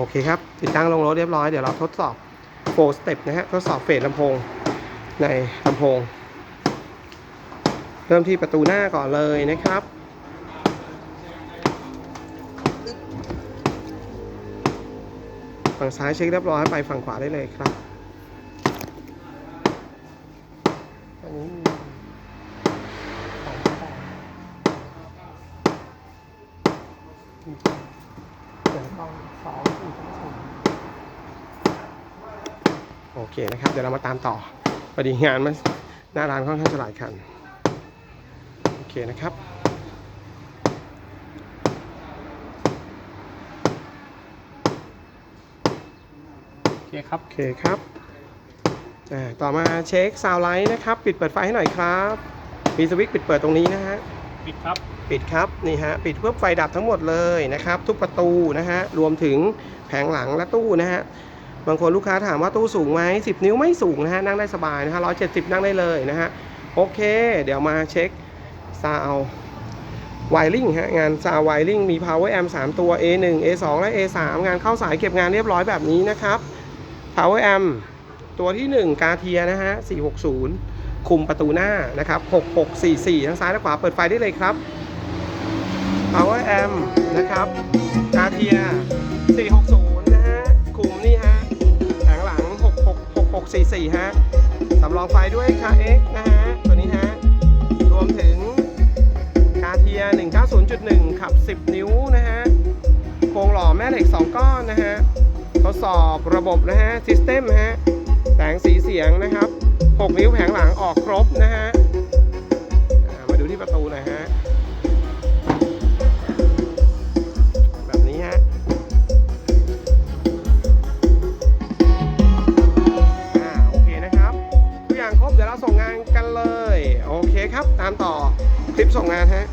โอเคครับ ติดตั้งลงรถเรียบร้อย เดี๋ยวเราทดสอบโฟร์สเต็ปนะฮะ ทดสอบเฟสลำโพงในลำโพง เริ่มที่ประตูหน้าก่อนเลยนะครับ ฝั่งซ้ายเช็คเรียบร้อยไปฝั่งขวาได้เลยครับอันนี้มี เสียงกล้องสองสี่สองศูนย์โอเคนะครับ เดี๋ยวเรามาตามต่อพอดีงานมันหน้าร้านค่อนข้างจะหลายคัน โอเคนะครับโอเคครับ โอเคครับอ่าต่อมาเช็คซาวไลท์นะครับ ปิดเปิดไฟให้หน่อยครับ มีสวิตช์ปิดเปิดตรงนี้นะฮะ ปิดครับ ปิดครับนี่ฮะปิดเพื่อไฟดับทั้งหมดเลยนะครับ ทุกประตูนะฮะรวมถึงแผงหลังและตู้นะฮะบางคนลูกค้าถามว่าตู้สูงไหม10 นิ้วไม่สูงนะฮะนั่งได้สบายนะฮะ170นั่งได้เลยนะฮะโอเค เดี๋ยวมาเช็คซาวไวริงฮะงานซาวไวริงมี power amp 3 ตัว A1 A2 และ A3 งานเข้าสายเก็บงานเรียบร้อยแบบนี้นะครับ power amp ตัวที่ 1 กาเทียนะฮะ460 คุมประตูหน้านะครับ6644ทั้งซ้ายและขวาเปิดไฟได้เลยครับ power amp นะครับกาเทีย460 นะฮะ คุมนี่ฮะแผงหลัง 6644 ฮะ สำรองไฟด้วย KX นะฮะ ตัวนี้ฮะ รวมถึงกาเทีย 190.1 ขับ 10 นิ้วนะฮะ โครงหล่อแม่เหล็ก 2 ก้อนนะฮะ ทดสอบระบบนะฮะ ซิสเต็มฮะ 6 นิ้วแผงหลังออกครบนะฮะมาดูที่ประตูนะฮะ แบบนี้ฮะอ่าโอเคนะครับทุกอย่างครบเดี๋ยวเราส่งงานกันเลย โอเคครับ ตามต่อคลิปส่งงานฮะ